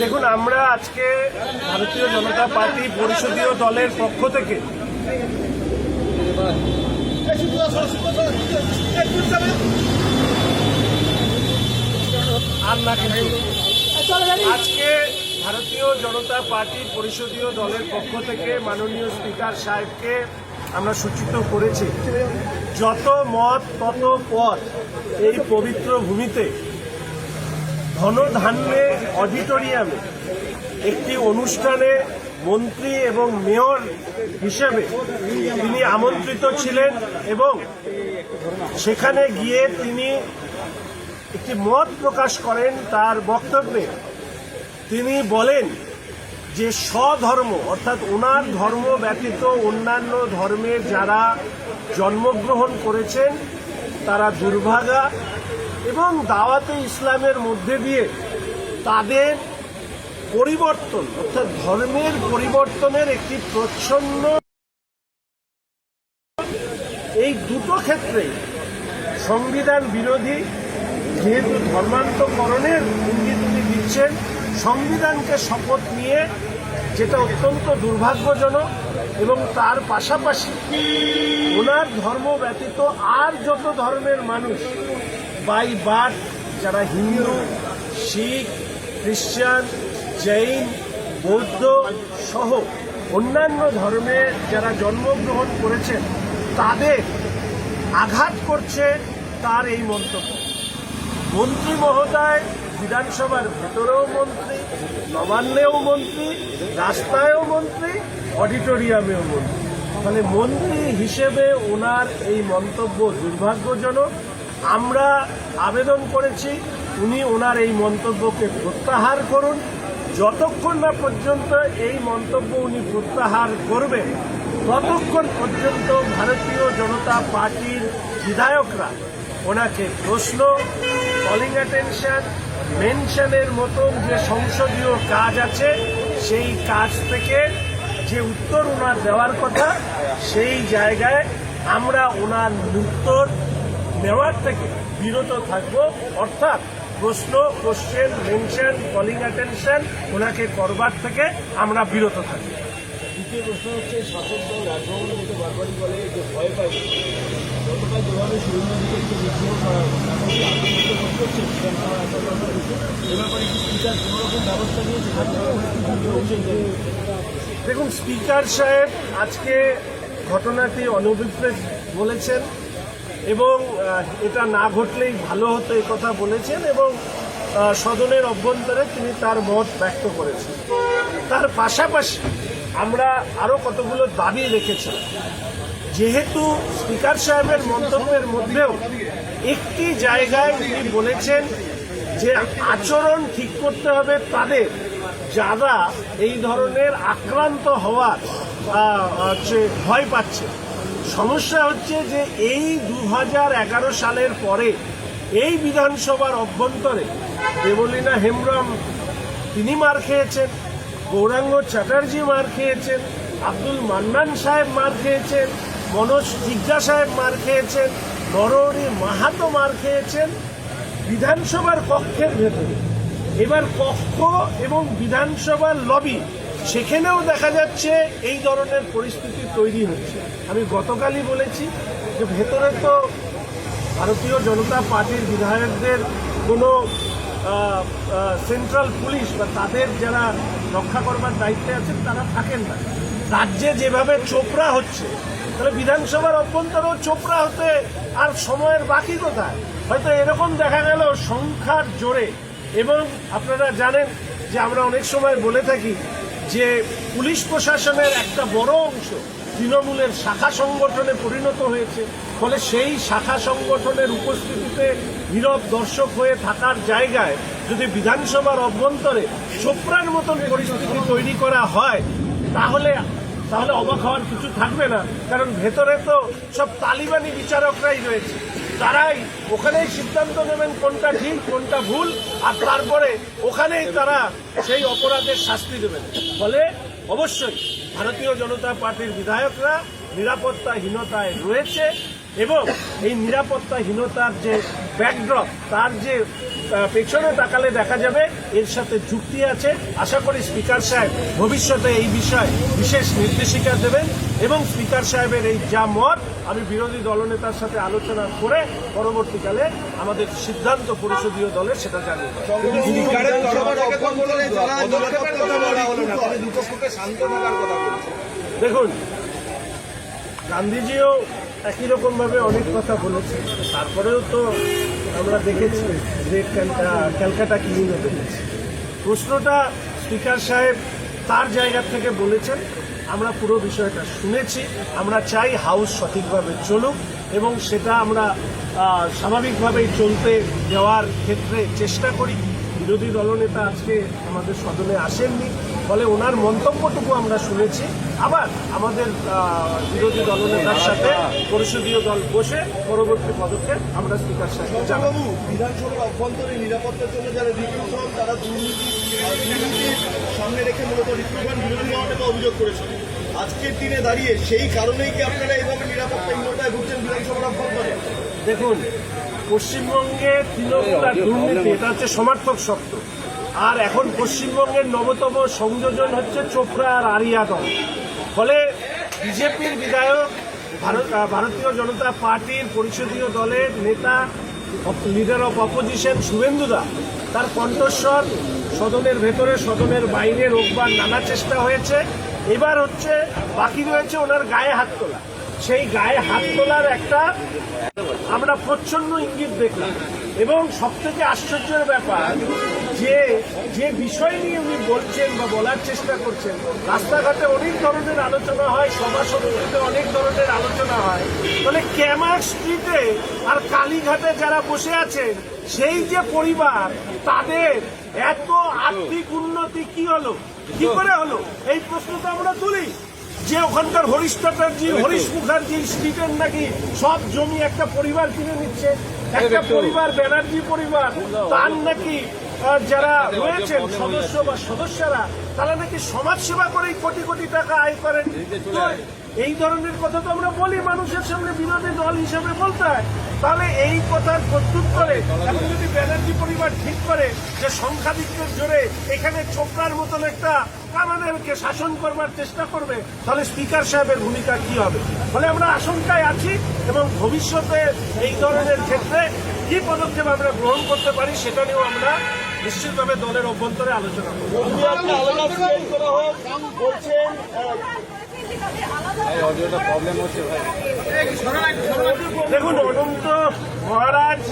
দেখুন, আমরা আজকে ভারতীয় জনতা পার্টি পরিষদীয় দলের পক্ষ থেকে আজকে ভারতীয় জনতা পার্টি পরিষদীয় দলের পক্ষ থেকে মাননীয় স্পিকার সাহেবকে আমরা সূচিত করেছি, যত মত তত পথ এই পবিত্র ভূমিতে ধনধান্যে অডিটোরিয়ামে একটি অনুষ্ঠানে মন্ত্রী এবং মেয়র হিসেবে তিনি আমন্ত্রিত ছিলেন এবং সেখানে গিয়ে তিনি একটি মত প্রকাশ করেন তার বক্তব্যে। তিনি বলেন যে স্বধর্ম, অর্থাৎ ওনার ধর্ম ব্যতীত অন্যান্য ধর্মের যারা জন্মগ্রহণ করেছেন, তারা দুর্ভাগা এবং দাওয়াতে ইসলামের মধ্যে দিয়ে তাদের পরিবর্তন, অর্থাৎ ধর্মের পরিবর্তনের একটি প্রচ্ছন্ন এই দুটো ক্ষেত্রে সংবিধান বিরোধী যেহেতু ধর্মান্তকরণের ইঙ্গিত উনি দিচ্ছেন, সংবিধানকে শপথ নিয়ে যেটা অত্যন্ত দুর্ভাগ্যজনক এবং তার পাশাপাশি ওনার ধর্ম ব্যতীত আর যত ধর্মের মানুষ বাই বাট, যারা হিন্দু, শিখ খ্রিস্টান জৈন, বৌদ্ধ সহ অন্যান্য ধর্মের যারা জন্মগ্রহণ করেছেন, তাদের আঘাত করছে তার এই মন্তব্য। মন্ত্রী মহোদয়, বিধানসভার ভেতরেও মন্ত্রী, নবান্নেও মন্ত্রী, রাস্তায়ও মন্ত্রী, অডিটোরিয়ামেও মন্ত্রী। মানে মন্ত্রী হিসেবে ওনার এই মন্তব্য দুর্ভাগ্যজনক। আমরা আবেদন করেছি, উনি ওনার এই মন্তব্যকে প্রত্যাহার করুন। যতক্ষণ না পর্যন্ত এই মন্তব্য উনি প্রত্যাহার করবেন, ততক্ষণ পর্যন্ত ভারতীয় জনতা পার্টির বিধায়করা ওনাকে প্রশ্ন কলিং অ্যাটেনশন মেনশনের মতন যে সংসদীয় কাজ আছে, সেই কাজ থেকে যে উত্তর ওনার দেওয়ার কথা, সেই জায়গায় আমরা ওনার উত্তর নেওয়ার থেকে বিরত থাকব। অর্থাৎ প্রশ্ন কোশ্চেন মেনশন কলিং অ্যাটেনশন ওনাকে করবার থেকে আমরা বিরত থাকব দ্বিতীয় প্রশ্ন হচ্ছে শাসক দল রাজভবন থেকে বারবারই বলে যে ভয় পায়। গতকাল যেভাবে সুরেন্দ্রদিকে একটু বিদ্রোহ করা দেখুন স্পিকার সাহেব আজকে ঘটনাটি অনভিপ্রেত বলেছেন। এবং এটা না ঘটলেই ভালো হতো এই কথা বলেছেন এবং সদনের অভ্যন্তরে তিনি তার মত ব্যক্ত করেছেন। তার পাশাপাশি আমরা আরও কতগুলো দাবি রেখেছি। যেহেতু স্পিকার সাহেবের মন্তব্যের মধ্যেও একটি জায়গায় তিনি বলেছেন যে আচরণ ঠিক করতে হবে তাদের। যারা এই ধরনের আক্রান্ত হওয়ার ভয় পাচ্ছে। সমস্যা হচ্ছে যে এই দু হাজার এগারো সালের পরে এই বিধানসভার অভ্যন্তরে দেবলীনা হেমব্রম, তিনি মার খেয়েছেন, গৌরাঙ্গ চ্যাটার্জি মার খেয়েছেন, আব্দুল মান্নান সাহেব মার খেয়েছেন, মনোজ জিজ্ঞা সাহেব মার খেয়েছেন, নরহরি মাহাতো মার খেয়েছেন, বিধানসভার কক্ষের ভেতরে। এবার কক্ষ এবং বিধানসভার লবি সেখানেও দেখা যাচ্ছে এই ধরনের পরিস্থিতি তৈরি হচ্ছে। আমি গতকালই বলেছি যে ভেতরে তো ভারতীয় জনতা পার্টির বিধায়কদের কোনো সেন্ট্রাল পুলিশ বা তাদের যারা রক্ষা করবার দায়িত্বে আছেন, তারা থাকেন না। রাজ্যে যেভাবে চোপড়া হচ্ছে, তাহলে বিধানসভার অভ্যন্তরেও চোপড়া হতে আর সময়ের বাকি কোথায়? হয়তো এরকম দেখা গেল সংখ্যার জোরে। এবং আপনারা জানেন যে আমরা অনেক সময় বলে থাকি যে পুলিশ প্রশাসনের একটা বড় অংশ তৃণমূলের শাখা সংগঠনে পরিণত হয়েছে, ফলে সেই শাখা সংগঠনের উপস্থিতিতে নীরব দর্শক হয়ে থাকার জায়গায় যদি বিধানসভার অভ্যন্তরে চোপড়ার মতন পরিস্থিতি তৈরি করা হয়, তাহলে তাহলে অবাক হওয়ার কিছু থাকবে না, কারণ ভেতরে তো সব তালিবানি বিচারকরাই রয়েছে। তারাই ওখানেই সিদ্ধান্ত নেবেন কোনটা ঠিক, কোনটা ভুল, আর তারপরে ওখানেই তারা সেই অপরাধের শাস্তি দেবেন। ফলে অবশ্যই ভারতীয় জনতা পার্টির বিধায়করা নিরাপত্তাহীনতায় রয়েছে এবং এই নিরাপত্তাহীনতার যে ব্যাকড্রপ তার যে পেছনে তাকালে দেখা যাবে এর সাথে যুক্তি আছে। আশা করি স্পিকার সাহেব ভবিষ্যতে এই বিষয়ে বিশেষ নির্দেশিকা দেবেন এবং স্পিকার সাহেবের এই যা মত আমি বিরোধী দলনেতার সাথে আলোচনা করে পরবর্তীকালে আমাদের সিদ্ধান্ত পরিষদীয় দলের সেটা জানিয়ে দেখুন গান্ধীজিও একই রকম ভাবে অনেক কথা বলেছেন তারপরেও তো আমরা দেখেছি যে ক্যালকা- ক্যালকাটা ক্লিনে দেখেছি প্রশ্নটা স্পিকার সাহেব তার জায়গা থেকে বলেছেন আমরা পুরো বিষয়টা শুনেছি। আমরা চাই হাউস সঠিকভাবে চলুক এবং সেটা আমরা স্বাভাবিকভাবেই চলতে দেওয়ার ক্ষেত্রে চেষ্টা করি। বিরোধী দলনেতা আজকে আমাদের সদনে আসেননি। ফলে ওনার মন্তব্যটুকু আমরা শুনেছি। আবার আমাদের বিরোধী দলনেতার সাথে পরিষদীয় দল বসে পরবর্তী পদক্ষেপ আমরা স্পিকার সাহেবকে জানাব। বিধানসভার অভ্যন্তরে নিরাপত্তার জন্য যারা রিক্রুট হন তারা দুর্নীতির সামনে রেখে মূলত রিক্রুট হন বিরোধী দলনেতা অভিযোগ করেছেন। আজকের দিনে দাঁড়িয়ে সেই কারণেই কি আপনারা এইভাবে নিরাপত্তাহীনতায় ভুগছেন বিধানসভার অভ্যন্তরে? দেখুন পশ্চিমবঙ্গে তৃণমূল আর দুর্নীতি এটা হচ্ছে সমার্থক শক্ত। আর এখন পশ্চিমবঙ্গের নবতম সংযোজন হচ্ছে চোপড়া আর আরিয়া দল ফলে বিজেপির বিধায়ক, ভারত ভারতীয় জনতা পার্টির পরিষদীয় দলের নেতা লিডার অফ অপোজিশন শুভেন্দুদা তার কণ্ঠস্বর সদনের ভেতরে, সদনের বাইরে রোববার নানা চেষ্টা হয়েছে। এবার হচ্ছে বাকি রয়েছে ওনার গায়ে হাত তোলা। সেই গায়ে হাত তোলার একটা আমরা প্রচ্ছন্ন ইঙ্গিত দেখলাম। এবং সব থেকে আশ্চর্যের ব্যাপার, যে যে বিষয় নিয়ে উনি বলছেন বা বলার চেষ্টা করছেন, রাস্তাঘাটে অনেক ধরনের আলোচনা হয় সভা সমিতিতে অনেক ধরনের আলোচনা হয়। তাহলে ক্যামার স্ট্রিটে আর কালীঘাটে যারা বসে আছেন, সেই যে পরিবার, তাদের এত আর্থিক উন্নতি কি হলো? কি করে হলো? এই প্রশ্ন তো আমরা তুলি। যে ওখানকার হরিশ চ্যাটার্জি হরিশ মুখার্জি স্ট্রিটের নাকি সব জমি একটা পরিবার কিনে নিচ্ছে। একটা পরিবার ব্যানার্জি পরিবার তার নাকি যারা রয়েছেন সদস্য বা সদস্যরা তারা নাকি সমাজসেবা করেই কোটি কোটি টাকা আয় করেন। এই ধরনের কথা তো আমরা বলি, মানুষের সামনে বিরোধী দল হিসেবে বলতে হয়। তাহলে এই কথার প্রস্তুত করে এখন যদি ব্যানার্জি পরিবার ঠিক করে যে সংখ্যাধিক্যের জোরে এখানে চোপড়ার মতন একটা আমাদেরকে শাসন করবার চেষ্টা করবে, তাহলে স্পিকার সাহেবের ভূমিকা কি হবে? ফলে আমরা আশঙ্কায় আছি এবং ভবিষ্যতে এই ধরনের ক্ষেত্রে কি পদক্ষেপ আমরা গ্রহণ করতে পারি সেটা নিয়েও আমরা নিশ্চিতভাবে দলের অভ্যন্তরে আলোচনা করব। হোক। বলছেন দেখুন, অনন্ত মহারাজ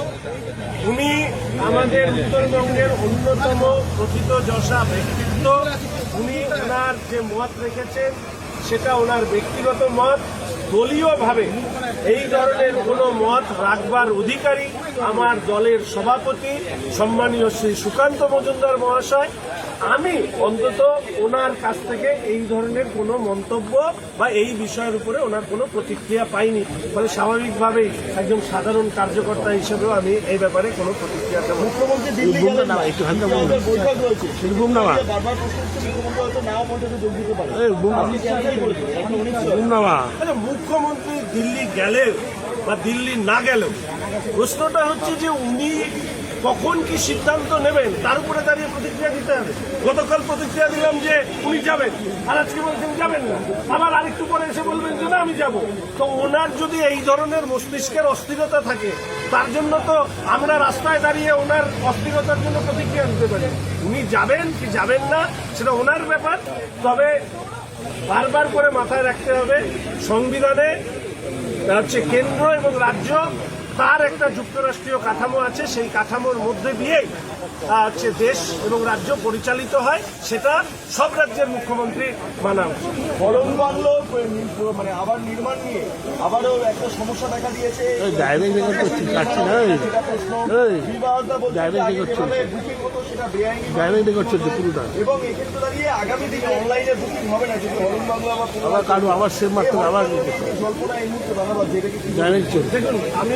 উনি আমাদের উত্তরবঙ্গের অন্যতম প্রথিত যশা ব্যক্তিত্ব। উনি ওনার যে মত রেখেছেন, সেটা ওনার ব্যক্তিগত মত। দলীয়ভাবে এই ধরনের কোনো মত রাখবার অধিকারী আমার দলের সভাপতি, সম্মানীয় শ্রী সুকান্ত মজুমদার মহাশয়। আমি অন্তত ওনার কাছ থেকে এই ধরনের কোনো মন্তব্য বা এই বিষয়ের উপরে ওনার কোনো প্রতিক্রিয়া পাইনি। ফলে স্বাভাবিকভাবেই একজন সাধারণ কার্যকর্তা হিসেবেও আমি এই ব্যাপারে কোনো প্রতিক্রিয়া দেবো মুখ্যমন্ত্রী দিল্লি গেলেন বৈঠক রয়েছে বারবার প্রশ্ন নাও বৈঠকে যোগ দিতে পারে। আচ্ছা, মুখ্যমন্ত্রী দিল্লি গেলেও বা দিল্লি না গেলেও প্রশ্নটা হচ্ছে যে উনি কখন কি সিদ্ধান্ত নেবেন? তার উপরে দাঁড়িয়ে প্রতিক্রিয়া দিতে হবে। গতকাল প্রতিক্রিয়া দিলাম যে উনি যাবেন। আর আজকে বলছেন যাবেন না। আবার আরেকটু পরে এসে বলবেন যে, না, আমি যাব। তো ওনার যদি এই ধরনের মস্তিষ্কের অস্থিরতা থাকে, তার জন্য তো আমরা রাস্তায় দাঁড়িয়ে ওনার অস্থিরতার জন্য প্রতিক্রিয়া দিতে পারি। উনি যাবেন কি যাবেন না, সেটা ওনার ব্যাপার। তবে বারবার করে মাথায় রাখতে হবে, সংবিধানে হচ্ছে কেন্দ্র এবং রাজ্য তার একটা যুক্তরাষ্ট্রীয় কাঠামো আছে সেই কাঠামোর মধ্যে দিয়েই হচ্ছে দেশ এবং রাজ্য পরিচালিত হয় সেটা সব রাজ্যের মুখ্যমন্ত্রী মানা উচিত বরং বাংলো মানে আবার নির্মাণ নিয়ে আবারও একটা সমস্যা দেখা দিয়েছে। ড্রাইভিং করছি। না এই সেটা প্রশ্ন এই, বিবাহদা বলছে যে আগে যেভাবে বুকিং হতো সেটা বেআইনি ড্রাইভিং রেকর্ড চলছে পুরোটা এবং এক্ষেত্রে দাঁড়িয়ে আগামী দিনে অনলাইনে বুকিং হবে না যদি হরণ বাংলা বা আবার কাটবো আবার সেভ মারতে আবার জল্পনা এই মুহূর্তে বাংলা যেটা কি ড্রাইভিং চলছে দেখুন আমি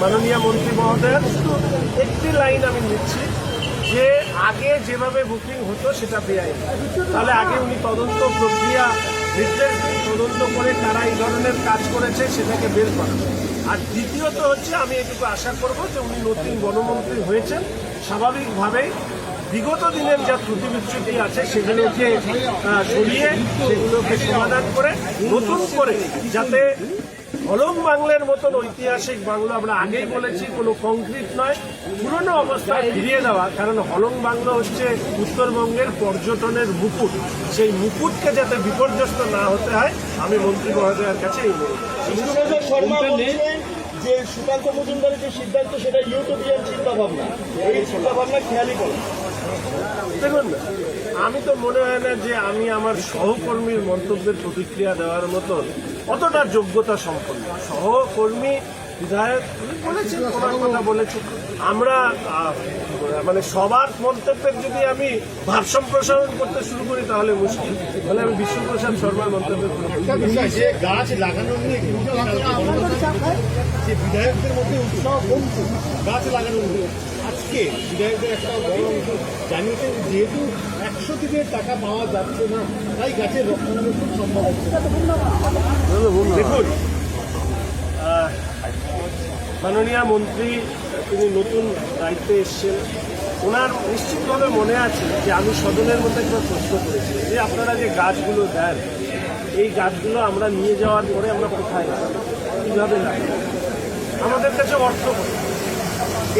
মাননীয় মন্ত্রী একটি লাইন আমি নিচ্ছি যে আগে যেভাবে বুকিং হতো সেটা বেআইনি। তাহলে আগে উনি তদন্ত প্রক্রিয়া নির্দেশ তদন্ত করে তারা এই ধরনের কাজ করেছে সেটাকে বের করা। আর দ্বিতীয়ত হচ্ছে আমি এটুকু আশা করব যে উনি নতুন গণমন্ত্রী হয়েছেন। স্বাভাবিকভাবেই বিগত দিনের যা ত্রুটি বিচ্ছুটি আছে সেগুলোকে সরিয়ে সেগুলোকে সমাধান করে নতুন করে যাতে হলং বাংলার মতন ঐতিহাসিক বাংলা আমরা আগেই বলেছি কোনো কংক্রিট নয়। পুরনো অবস্থায় ফিরিয়ে দেওয়া কারণ হলং বাংলা হচ্ছে উত্তরবঙ্গের পর্যটনের মুকুট। সেই মুকুটকে যাতে বিপর্যস্ত না হতে হয় আমি মন্ত্রী মহোদয়ের কাছে এই বলব। যে সুকান্ত মজুমদারের যে সিদ্ধান্ত সেটা ইউটোপিয়ান চিন্তা ভাবনা এই চিন্তা ভাবনা খেয়ালি করে। দেখুন আমি তো মনে হয় না যে আমি আমার সহকর্মীর মন্তব্যের প্রতিক্রিয়া দেওয়ার মতন অতটা যোগ্যতা সম্পন্ন? সহকর্মী বিধায়ক বলেছেন কথা বলেছেন। আমরা মানে সবার মন্তব্যের যদি আমি ভার সম্প্রসারণ করতে শুরু করি তাহলে মুশকিল। তাহলে আমি বিষ্ণুপ্রসাদ শর্মার মন্তব্যের যে গাছ লাগানো নিয়ে যে বিধায়কদের মধ্যে উৎসাহ কমছে। গাছ লাগানো নিয়ে। আজকে বিধায়কদের একটা বড় অংশ জানিয়েছেন যেহেতু একশো দিনের টাকা পাওয়া যাচ্ছে না তাই গাছের রক্ষণাবেক্ষণ সম্ভব হচ্ছে। দেখুন। মাননীয় মন্ত্রী, তিনি নতুন দায়িত্বে এসছেন। ওনার নিশ্চিতভাবে মনে আছে যে আমি সদনের মধ্যে একটা প্রশ্ন করেছি যে, আপনারা যে গাছগুলো দেন, এই গাছগুলো আমরা নিয়ে যাওয়ার পরে আমরা কোথায় লাগাবো? কীভাবে লাগাবো? আমাদের কাছে অর্থ?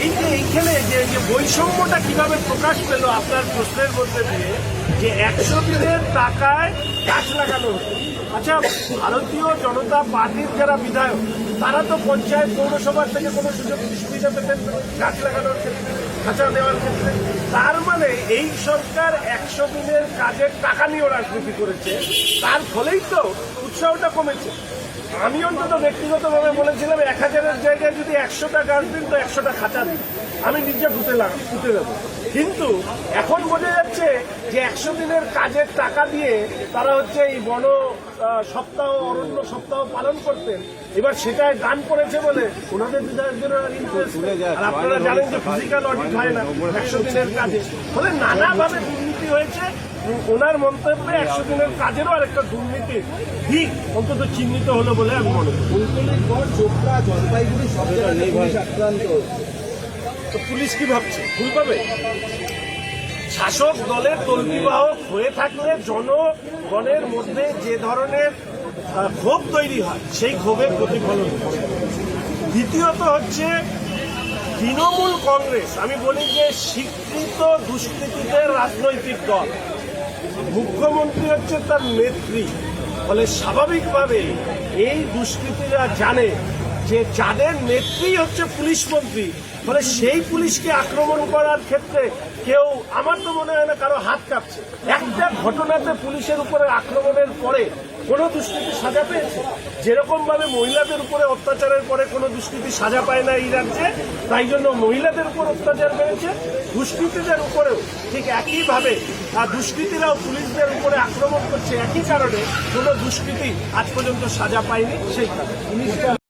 এই যে এইখানে যে যে বৈষম্যটা কীভাবে প্রকাশ পেল, আপনার প্রশ্নের মধ্যে দিয়ে যে একশো দিনের টাকায় গাছ লাগানো হতো আচ্ছা ভারতীয় জনতা পার্টির যারা বিধায়ক, তারা তো পঞ্চায়েত পৌরসভার থেকে কোনো সুযোগ সুবিধা পেতেন, গাছ লাগানোর ক্ষেত্রে, খাঁচা দেওয়ার ক্ষেত্রে। তার মানে এই সরকার একশো দিনের কাজের টাকা নিয়েও রাজনীতি করেছে। তার ফলেই তো উৎসাহটা কমেছে। আমি অন্তত ব্যক্তিগতভাবে বলেছিলাম, এক হাজারের জায়গায় যদি একশোটা গাছ দিন, তো একশোটা খাঁচা দিন। আমি নিজে পুঁতে লাগাম পুঁতে দেবো। কিন্তু এখন বোঝা যাচ্ছে যে একশো দিনের কাজের টাকা দিয়ে তারা হচ্ছে এই বন সপ্তাহ অরণ্য সপ্তাহ পালন করতেন। এবার সেটায় গান করেছে বলে ওনাদের। আর আপনারা জানেন যে ফিজিক্যাল অডিট হয় না একশো দিনের কাজে। ফলে নানাভাবে দুর্নীতি হয়েছে ওনার মন্তব্যে একশো দিনের কাজেরও আরেকটা দুর্নীতি দিক অন্তত চিহ্নিত হলো বলে আমি মনে করি। চোপড়া জলপাইগুড়ি সব জায়গায় আক্রান্ত। তো পুলিশ কি ভাবছে? ভুল পাবে? শাসক দলের তল্পিবাহক হয়ে থাকলে জনগণের মধ্যে যে ধরনের ক্ষোভ তৈরি হয়, সেই ক্ষোভের প্রতিফলন দ্বিতীয়ত হচ্ছে, তৃণমূল কংগ্রেস, আমি বলি যে স্বীকৃত দুষ্কৃতীদের রাজনৈতিক দল, মুখ্যমন্ত্রী হচ্ছে তার নেত্রী, ফলে স্বাভাবিকভাবে এই দুষ্কৃতীরা জানে যে যাদের নেত্রী হচ্ছে পুলিশ মন্ত্রী ফলে সেই পুলিশকে আক্রমণ করার ক্ষেত্রে কেউ, আমার তো মনে হয় না কারও হাত কাঁপছে। একটা ঘটনাতে পুলিশের উপরে আক্রমণের পরে কোনো দুষ্কৃতি সাজা পেয়েছে? যেরকম ভাবে মহিলাদের উপরে অত্যাচারের পরে কোনো দুষ্কৃতি সাজা পায় না এই রাজ্যে, তাই জন্য মহিলাদের উপর অত্যাচার বেড়েছে। দুষ্কৃতীদের উপরেও ঠিক একইভাবে দুষ্কৃতীরাও পুলিশদের উপরে আক্রমণ করছে। একই কারণে কোনো দুষ্কৃতি আজ পর্যন্ত সাজা পায়নি সেই কারণে।